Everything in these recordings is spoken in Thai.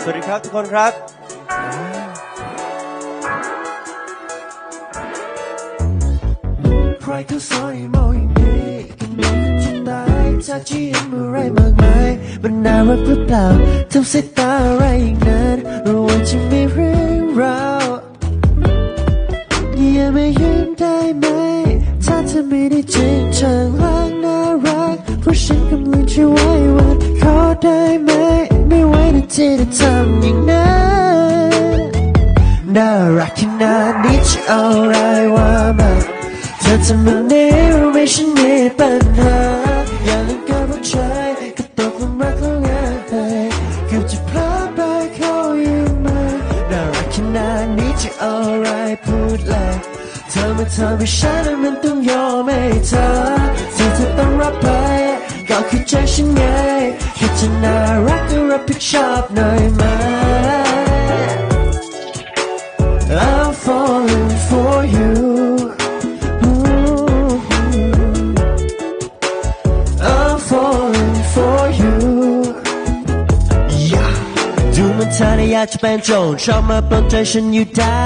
สวัสดีครับทุกคนครับ ใครเขาสอนให้มองอย่างนี้กันนี้จะตายจากที่เห็นอะไรมากมายมันน่ารักหรือเปล่าทำสายตาอะไรอย่างนั้นรู้ว่าจะมีเรื่องราวอย่าไมายิ้มได้ไหม ถ้าเธอไม่ได้จริงจังรักน่ารักเพราะฉันกำลังจะไหว้วันขอได้ไหม ไม่ไหวนะที่จะทำอย่างนั้นน่ารักขนาดนี้จะเอาอะไรว่ามาเธอทำแบบนี้รู้ไหมฉันมีปัญหาอย่าลืมกับผู้ชายก็ตกลุมรักแล้วไงเกือบจะพลาดไปเขาอยู่มาน่ารักขนาดนี้จะเอาอะไรพูดเลยเธอมาทำให้ฉันมันต้องยอมให้เธอที่เธอต้องรับไปก็คือใจฉันไงแค่จะน่ารัก ชอบหน่อยไหม I'm falling for you. I'm falling for you. Yeah. ดูเหมันเธอเนี่ยอยากจะเป็นโจรชอบมาปลดใจฉันอยู่ได้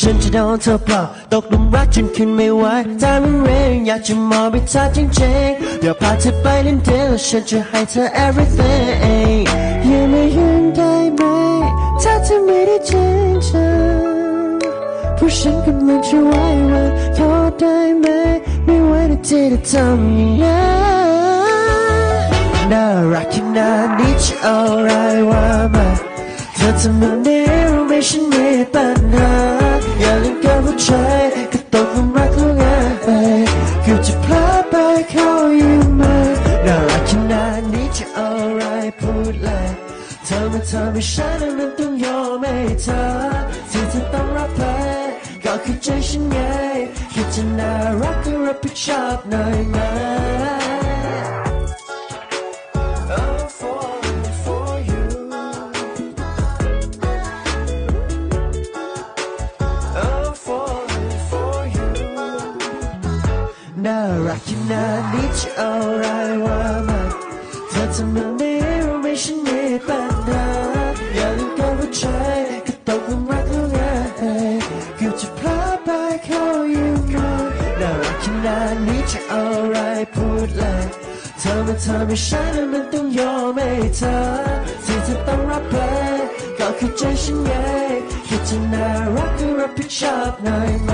ฉันจะโดนเธอปลอบตกหลุมรักจนขึ้นไม่ไหวถ้ามันเรงอยากจะมองไปเธอจริงๆอยากพาเธอไปเล่นเดนแล้วฉันจะให้เธอ everything ย่ามายุ่งได้ไหม ถ้าเธอไม่ได้จริงจังเพราะฉันกำลังจะไหว้วันขอได้ไหม ไม่ไหวนะที่จะทำอย่างนั้นน่ารักขนาดนี้จะเอาอะไรว่ามาเธอทำแบบนี้รู้ไหมฉันมีปัญหาอย่าลืมกับผู้ชายก็ตกหลุมรักแล้วไงเกือบจะพลาดไปเขา เธอไมาทำให้ฉันนั้นมันต้องยอมให้เธอที่เธอต้องรับไปก็คือใจฉันไงคิดจะน่ารักก็รับผิดชอบหน่อยไหม น่ารักขนาดนี้จะเอา นานนี้จะเอาอะไรพูดเลยเธอมาทำให้ฉันนั้นมันต้องยอมให้เธอ ที่เธอต้องรับเลยก็คือใจฉันไงคิดจะน่ารักก็รับผิดชอบหน่อยไหม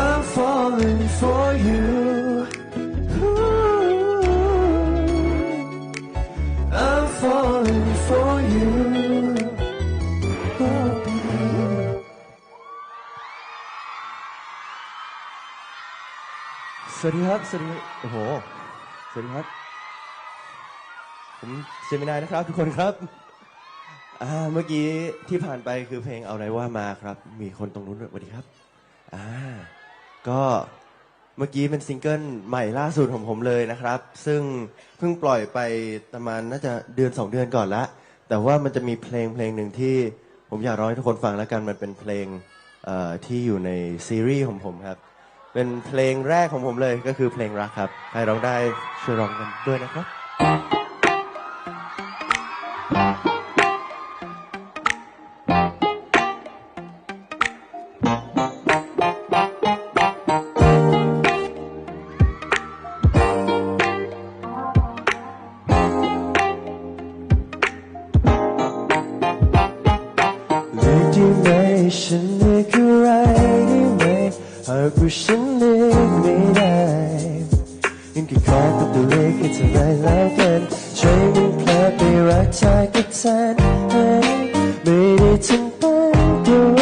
I'm falling for you. วัสดีครับ สวัสดี โอ้โห สวัสดีครับ ผมเซมินายนะครับทุกคนครับ อ่า เมื่อกี้ที่ผ่านไปคือเพลงเอาอะไรว่ามาครับ มีคนตรงนู้นด้วยสวัสดีครับ อ่า ก็เมื่อกี้เป็นซิงเกิลใหม่ล่าสุดของผมเลยนะครับ ซึ่งเพิ่งปล่อยไปประมาณน่าจะเดือนสองเดือนก่อนละ แต่ว่ามันจะมีเพลงเพลงหนึ่งที่ผมอยากร้องให้ทุกคนฟังแล้วกัน มันเป็นเพลงที่อยู่ในซีรีส์ของผมครับ เป็นเพลงแรกของผมเลยก็คือเพลงรักครับ ใครร้องได้ช่วยร้องกันด้วยนะครับลืมได้ไหมฉัน หากว่าฉันเรียกไม่ได้ยังแค่ขอเป็นตัวเลขให้เท่าไรแล้วกันช่วยม่เพลอไปรักเธอกับฉันไม่ได้ถึงตั้งตัว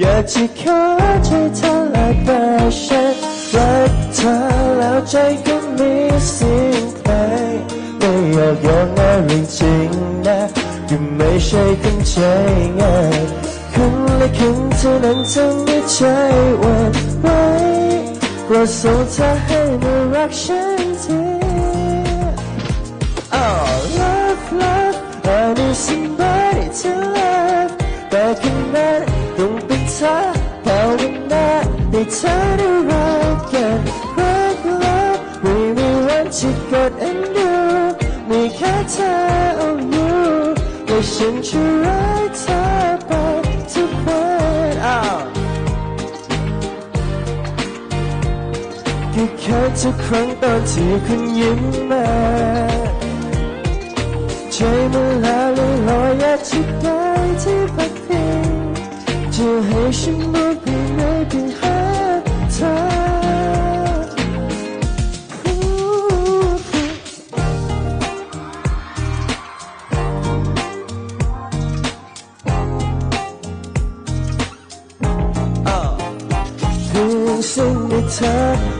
อยากจะขอใจเธอและแต่ฉันรักเธอแล้วใจก็มีเสียงเพลงไม่อยากยอมนะเรื่จริงนะก็ไม่ใช่คนใจง่าย คนละคนเท่านั้นทำให้ใจหวั่นไหวโปรดส่งเธอให้มารักฉันที Oh love love I need somebody to love แต่คนนั้นต้องเป็นเธอเท่านั้นได้เธอได้รักกันรัก love ไม่มีวันจะกด and do มีแค่เธอเอาอยู่และฉันจะรักเธอ แค่ทุกครั้งตอนที่คุณยิ้มมาใจมันลาลอยลอยอยากจะได้ที่พักพิงจะให้ฉันม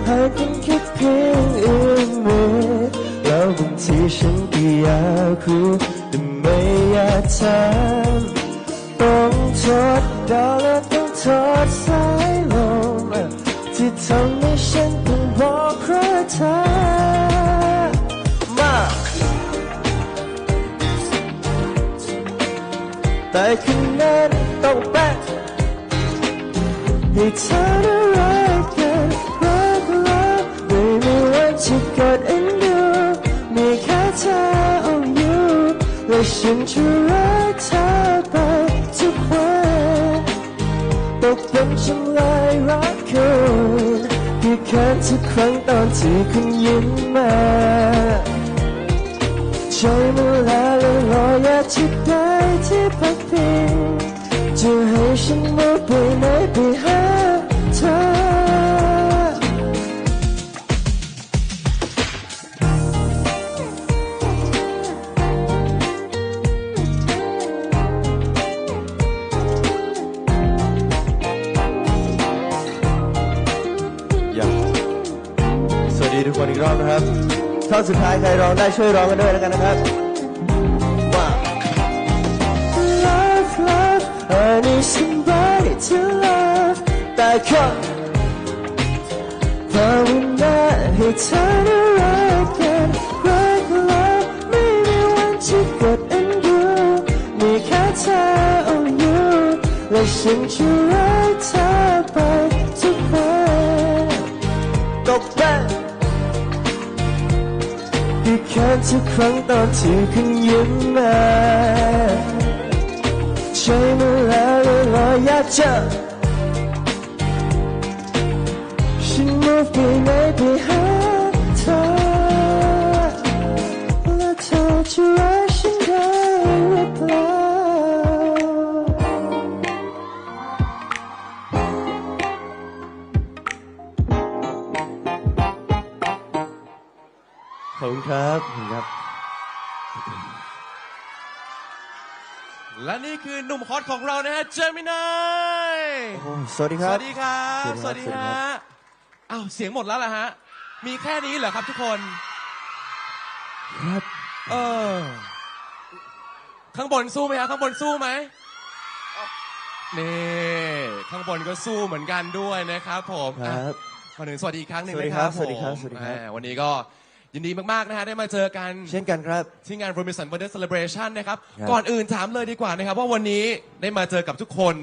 ห้เป็นแค่เพียงเอื้อมมือแล้วบางทีฉันก็อยากรู้แต่ไม่อยากถามต้องโทษดาวและต้องโทษสายลมที่ทำให้ฉันต้องบอกเพราะเธอมาแต่คืนนั้นต้องแปะให้เธอ ฉันจะรักเธอไปทุกวันตกเป็นฉันเลยรักคุณที่แค่ทุกครั้งตอนที่คุณยิ้มมาใจมันลาลอยลอยอยากจะได้ที่พักพิงจะให้ฉันมาไปไหนไปหา อนสุดท้ายใครร้องได้ช่วยร้องกันด้วยแล้วกันนะครับมา Love love I need somebody to love แต่ขอภาวนาให้เธอได้รักกันรักแล้วไม่มีวันที่กดเอ็นดูมีแค่เธอเอาอยู่และฉันจะรัก ทุกครั้งตอนที่คุณยิ้มมาใจมันลาลอยลอยอยากจะฉัน move ไป และนี่คือหนุ่มฮอตของเรานะฮะเจมินายโอ้สวัสดีคสรับ วัสดีครับ สสวัวัสสดีดีครับฮะอ้าวเสียงหมดแล้วล่ะฮะ มีแค่นี้เหรอครับทุกคน ครับเออ ข้างบนสู้ไหมฮะข้างบนสู้ไหมนี่ข้างบนก็สู้เหมือนกันด้วยนะครับผมคอะ รับก่อนหนึ่งสวัสดีอีกครั้งหนึ่งสวัสดีนะคครัรับบสวัสดีครับผมสวัสดีครับอ่าวันนี้ก็ ยินดีมากๆนะฮะได้มาเจอกันเช่นกันครับ ที่งาน Robinson Birthday Celebration นะครับ ครับก่อนอื่นถามเลยดีกว่านะครับ ว่าวันนี้ได้มาเจอกับทุกคน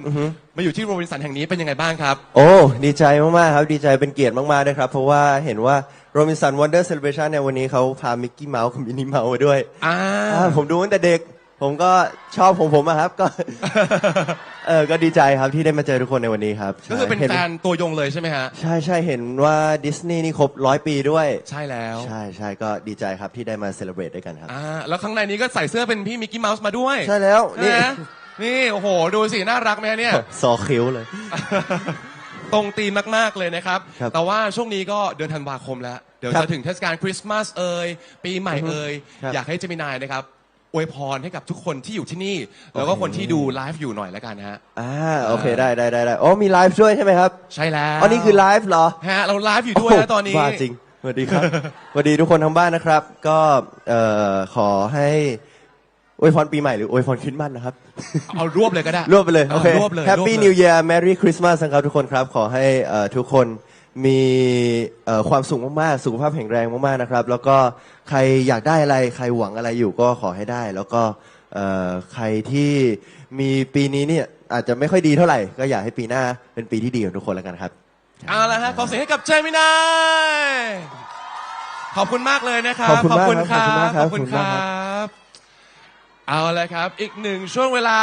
มาอยู่ที่โรบินสันแห่งนี้เป็นยังไงบ้างครับ โอ้ดีใจมาก ๆ ครับดีใจเป็นเกียรติมาก ๆ ด้วยครับ เพราะว่าเห็นว่า Robinson Wonder Celebration เนี่ยวันนี้เขาพามิกกี้เมาส์กับมินนี่เมาส์มาด้วยอ่า อ่าผมดูตั้งแต่เด็ก ผมก็ชอบของผมอะครับก็ เออก็ดีใจครับที่ได้มาเจอทุกคนในวันนี้ครับก็คือเป็นห็แฟนตัวยงเลยใช่ไหมฮะ ใช่ใช่เห็นว่าดิสนีย์นี่ครบร้อยปีด้วย ใช่แล้วใช่ใช่ก็ดีใจครับที่ได้มาเซเลบรตด้วยกันครับอ่าแล้วข้างในนี้ก็ใส่เสื้อเป็นพี่มิกกี้เมาส์มาด้วยใช่แล้วนี่นะนี่โอ้โห ดูสิ น่ารักไหมฮะเนี่ย ซอคิ้วเลย ตรงตีมมาก ๆ เลยนะครับ ครับแต่ว่าช่วงนี้ก็เดือนธันวาคมแล้ว เดี๋ยวครับจะถึงเทศกาลคริสต์มาสเอ่ยปีใหม่เอ่ยครับ อยากให้เจมินายนะครับ อวยพรให้กับทุกคนที่อยู่ที่นี่ แล้วก็คนที่ดูไลฟ์อยู่หน่อยแล้วกันนะฮะ อ่าโอเคได้ได้ได้ได้โอ้มีไลฟ์ด้วยใช่ไหมครับใช่แล้วอ๋อนี่คือไลฟ์เหรอฮะเราไลฟ์อยู่ด้วยนะตอนนี้บ้าจริงสวัสดีครับสวัสดีทุกคนทางบ้านนะครับ ก็เอ่อขอให้อวยพรปีใหม่หรืออวยพรคริสต์มาสนะครับ เอารวบเลยก็ได้รวบไปเลยโอเครวบเลย Happy รวบเลย New Year Merry Christmas นะครับทุกคนครับ ขอให้เอ่อทุกคน มีเอ่อความสุขมากๆ สุขภาพแข็งแรงมากๆนะครับ แล้วก็ใครอยากได้อะไรใครหวังอะไรอยู่ก็ขอให้ได้ แล้วก็เอ่อใครที่มีปีนี้เนี่ยอาจจะไม่ค่อยดีเท่าไหร่ ก็อยากให้ปีหน้าเป็นปีที่ดีของทุกคนแล้วกันครับ เอาละฮะขอเสียงให้กับเจมินายคขอบคุณมากเลยนะครับ ขอบคุณมากขอบคุณครับขอบคุณมากครับขอบคุณคขอบคุณมากครัรับ เอาละครับ อีกหนึ่งช่วงเวลา